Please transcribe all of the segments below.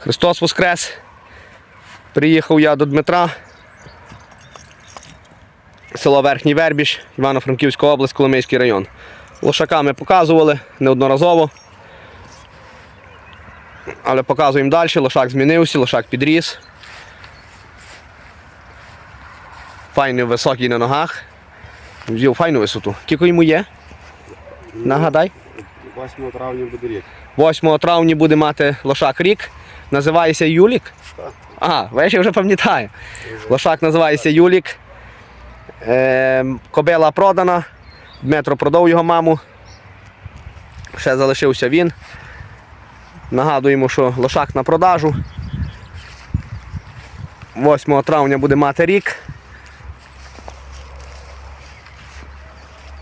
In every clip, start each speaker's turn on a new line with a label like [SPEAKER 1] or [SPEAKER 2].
[SPEAKER 1] Христос Воскрес. Приїхав я до Дмитра. Село Верхній Вербіж, Івано-Франківська область, Коломийський район. Лошака ми показували неодноразово. Але показуємо далі. Лошак змінився, лошак підріс. Файний високий на ногах. Взяв файну висоту. Кілько йому є? Нагадай.
[SPEAKER 2] 8 травня буде рік.
[SPEAKER 1] 8 травня буде мати лошак рік. Називається Юлік. Ага, ви ще вже пам'ятаю. Лошак називається Юлік. Е, кобила продана. Дмитро продав його маму. Ще залишився він. Нагадуємо, що лошак на продажу. 8 травня буде мати рік.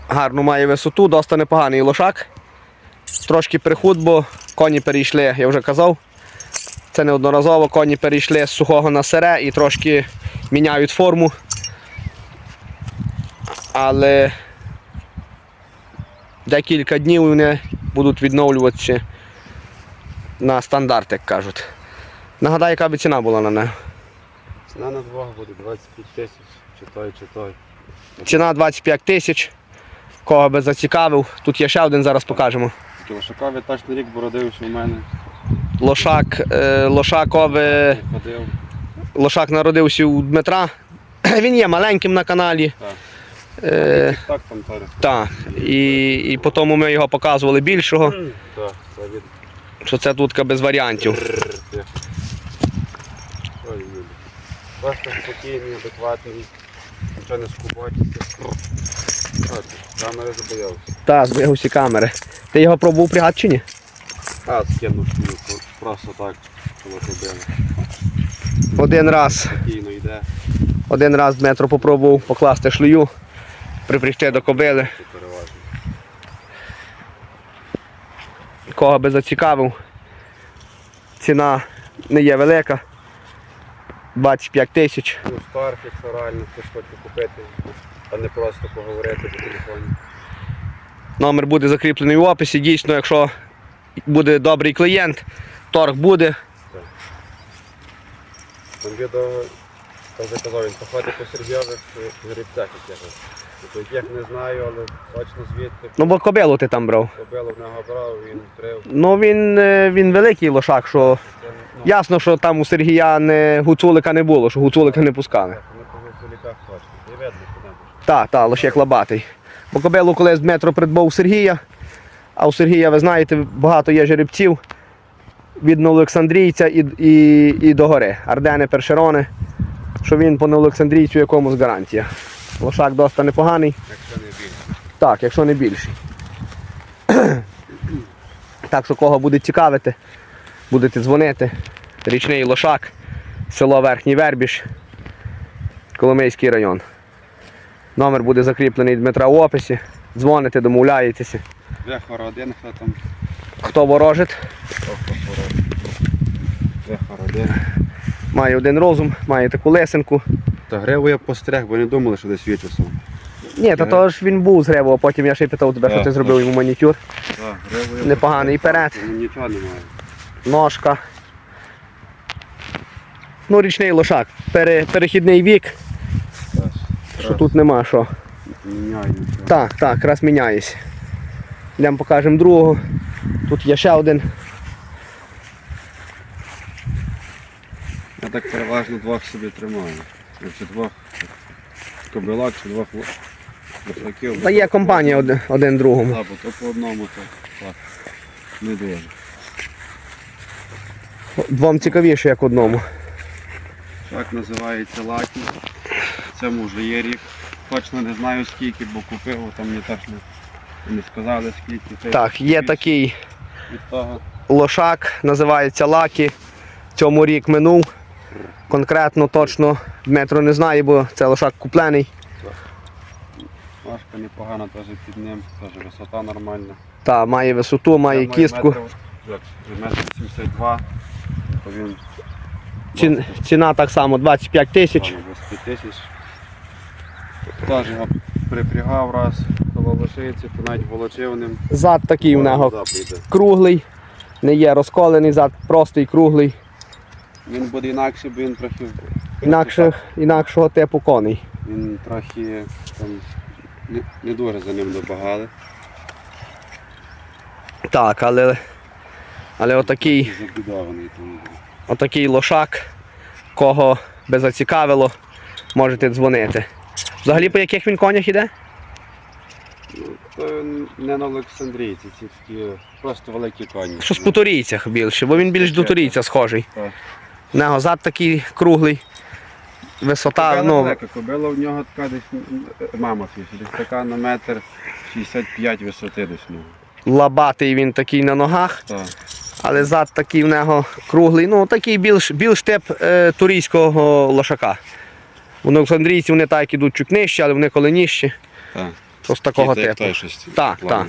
[SPEAKER 1] Гарну має висоту, досить непоганий лошак. Трошки прихуд, бо коні перейшли, я вже казав. Це неодноразово коні перейшли з сухого на сире і трошки міняють форму. Але декілька днів вони будуть відновлюватися на стандарт, як кажуть. Нагадай, яка би ціна була на неї.
[SPEAKER 2] Ціна на двох буде 25 тисяч, чи той, чи той.
[SPEAKER 1] Ціна 25 тисяч. Кого би зацікавив. Тут є ще один, зараз покажемо.
[SPEAKER 2] Кілошакові точно рік бородився у мене.
[SPEAKER 1] Лошак, е, лошакове, лошак народився у Дмитра. Він є маленьким на каналі.
[SPEAKER 2] Так.
[SPEAKER 1] Е,
[SPEAKER 2] Так там.
[SPEAKER 1] І, і по тому ми його показували більшого,
[SPEAKER 2] Так,
[SPEAKER 1] що це тут без варіантів.
[SPEAKER 2] Просто спокійний, адекватний, нічого не скуботиться. Камери забоявся.
[SPEAKER 1] Так, збив камери. Ти його пробував пригад чи ні?
[SPEAKER 2] А, скинув шлюб, просто так, коли робили.
[SPEAKER 1] Один раз,
[SPEAKER 2] Спокійно йде,
[SPEAKER 1] один раз Дмитро попробував покласти шлюю, припрягти до кобили. Кого би зацікавив. Ціна не є велика. 25 тисяч.
[SPEAKER 2] Ну, старт, якщо реально хтось хоче купити, а не просто поговорити по телефоні.
[SPEAKER 1] Номер буде закріплений в описі. Дійсно, якщо буде добрий клієнт, торг буде.
[SPEAKER 2] Там відео, я вже казав, він походить по Сергійових грибцях якихось. Тобто, яких не знаю, але точно звідти.
[SPEAKER 1] Ну бо кобилу ти там брав.
[SPEAKER 2] Кобилу в нього брав, він трив.
[SPEAKER 1] Ну він, е, він великий лошак, що
[SPEAKER 2] Це, ну,
[SPEAKER 1] ясно, що там у Сергія не, гуцулика не було, що гуцулика не пускали.
[SPEAKER 2] так, Вони по гуцуліках точно. І видно, куди.
[SPEAKER 1] Так, так, лише лабатий. Бо кобилу колись Дмитро придбав у Сергія, а у Сергія, ви знаєте, багато є жеребців від Новоолександрійця і, і, і до гори. Ардени, Першерони, що він по Новоолександрійцю якомусь гарантія. Лошак досить непоганий.
[SPEAKER 2] Якщо не більше.
[SPEAKER 1] Так, якщо не більший. так що кого буде цікавити, будете дзвонити. Річний лошак, село Верхній Вербіж, Коломийський район. Номер буде закріплений Дмитра в описі. Дзвоните, домовляєтеся.
[SPEAKER 2] Вехор один, хто там.
[SPEAKER 1] Хто ворожить, має один розум, має таку лесенку.
[SPEAKER 2] Та гриву я постриг, бо не думали, що десь вічасом.
[SPEAKER 1] Ні, то
[SPEAKER 2] Ага.
[SPEAKER 1] то ж він був з Гребу, а потім я ще й питав тебе, що ти зробив йому
[SPEAKER 2] гриву я
[SPEAKER 1] Непоганий перед.
[SPEAKER 2] Нічого немає.
[SPEAKER 1] ножка. Ну, річний лошак. Пере, перехідний вік, що тут нема що.
[SPEAKER 2] Міняю.
[SPEAKER 1] Так, так, якраз міняється. Йдемо покажемо другого. Тут є ще один.
[SPEAKER 2] Я так переважно двох собі тримаю. Чи двох кобилок, чи двох лошаків.
[SPEAKER 1] Та є компанія один, один другому.
[SPEAKER 2] Так, бо то по одному, то так. Не дуже.
[SPEAKER 1] Двом цікавіше, як одному.
[SPEAKER 2] Так називається лакі. Цьому вже є рік. Точно не знаю скільки, бо купив, там мені теж не, не сказали скільки. Це
[SPEAKER 1] Так, є
[SPEAKER 2] більше
[SPEAKER 1] такий. Лошак, називається Лакі. Цьому рік минув. Конкретно точно Дмитро не знає, бо це лошак куплений.
[SPEAKER 2] Важка непогана теж під ним, теж висота нормальна.
[SPEAKER 1] Та має висоту, має
[SPEAKER 2] Я
[SPEAKER 1] кістку.
[SPEAKER 2] метр 72, то він
[SPEAKER 1] Ці- Ціна так само 25 тисяч.
[SPEAKER 2] ладно, без 5 тисяч. Теж його припрягав раз, лошиці, то навіть волочивним.
[SPEAKER 1] Зад такий у нього круглий, не є розколений, зад простий, круглий.
[SPEAKER 2] Він буде інакше, бо він трохи.
[SPEAKER 1] Інакше, інакшого типу коней.
[SPEAKER 2] Він трохи там не, не дуже за ним добагали.
[SPEAKER 1] Так, але, але отакий, отакий лошак, кого би зацікавило, можете дзвонити. Взагалі по яких він конях іде?
[SPEAKER 2] То не на Олександрійці, ці такі просто великі коні.
[SPEAKER 1] Щось по турійцях більше, бо він більш до турійця схожий.
[SPEAKER 2] Так.
[SPEAKER 1] В нього зад такий круглий, висота,
[SPEAKER 2] Кобила
[SPEAKER 1] ну,
[SPEAKER 2] велика, кобила в нього така десь мама десь така на метр 65 висоти десь в нього.
[SPEAKER 1] лабатий він такий на ногах,
[SPEAKER 2] Так.
[SPEAKER 1] але зад такий в нього круглий, ну такий більш, більш тип е, турійського лошака. У Олександрійці вони так ідуть чуть нижче, але вони коли нижчі,
[SPEAKER 2] Так.
[SPEAKER 1] З такого типу. Так, так.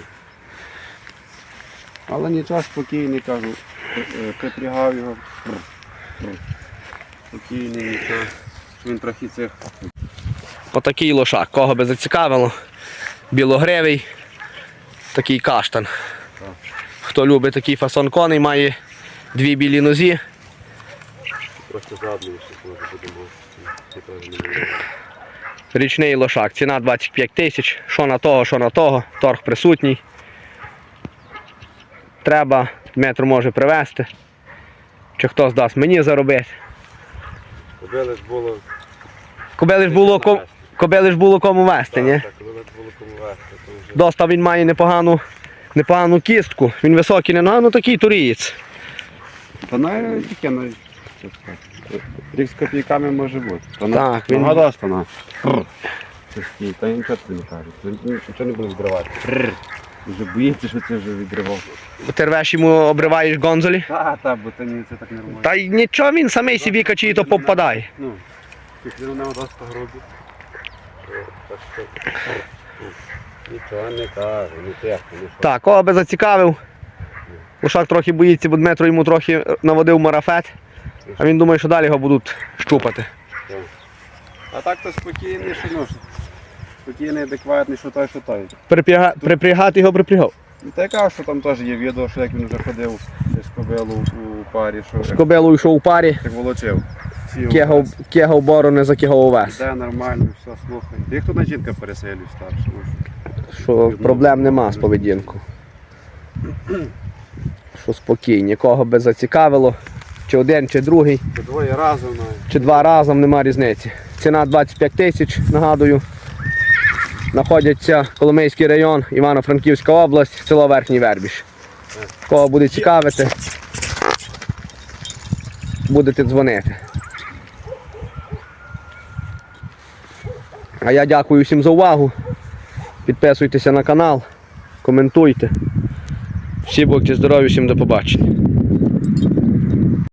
[SPEAKER 2] Але нічого спокійний, кажу, е, е, припрягав його. Спокійний, нічого. Він трохи цих.
[SPEAKER 1] Отакий лошак, кого би зацікавило. Білогривий, такий каштан. Хто любить такий фасон коней, має дві білі нозі.
[SPEAKER 2] Просто задний, що може будемо.
[SPEAKER 1] Річний лошак, ціна 25 тисяч, що на того, що на того, торг присутній. Треба, метр може привезти. Чи хто здасть мені заробити.
[SPEAKER 2] Кобили ж було.
[SPEAKER 1] Кобили ж було, ком... Кобили ж було кому вести, ні?
[SPEAKER 2] Так, кобили ж було кому вести. то вже-
[SPEAKER 1] Доста він має непогану, непогану кістку. Він високий, не ну, ну такий турієць.
[SPEAKER 2] Та навіть таке навіть. що сказати, Рік з копійками може бути. Та на-
[SPEAKER 1] Так, він-
[SPEAKER 2] Нога доста на. Такий, Та нічого тобі не кажуть. Нічого не буде відривати. Вже боїться, що це вже відривав.
[SPEAKER 1] Ти рвеш йому обриваєш гонзолі.
[SPEAKER 2] Та, та, бо це не це так нормально.
[SPEAKER 1] Та й нічого він самий собі качає, то попадає.
[SPEAKER 2] Ну, після у нього доста грубі. Так що, ну, Нічого не не тихо, не що.
[SPEAKER 1] Так, кого би зацікавив. Лошак трохи боїться, бо Дмитро йому трохи наводив марафет, а він думає, що далі його будуть щупати.
[SPEAKER 2] А так то спокійний, що ну, спокійний, адекватний, що той, що той.
[SPEAKER 1] Припряга... Припрягати його припрягав.
[SPEAKER 2] Ну, Та я кажу, що там теж є відео, що як він вже ходив десь кобилу у парі, що
[SPEAKER 1] З
[SPEAKER 2] як,
[SPEAKER 1] кобилою йшов у парі,
[SPEAKER 2] як волочив. Сів,
[SPEAKER 1] кегав, кегав борони, закигав овес.
[SPEAKER 2] Іде нормально, все, слухай. Як тут на жінка переселює старша? ну,
[SPEAKER 1] Що проблем нема з поведінкою. Що спокійні, кого би зацікавило, чи один, чи другий,
[SPEAKER 2] Це двоє разом
[SPEAKER 1] чи два разом, нема різниці. Ціна 25 тисяч, нагадую. Знаходяться Коломийський район, Івано-Франківська область, село Верхній Вербіж. Кого буде цікавити, будете дзвонити. А я дякую всім за увагу. Підписуйтеся на канал, коментуйте. Всі будьте здорові, всім до побачення.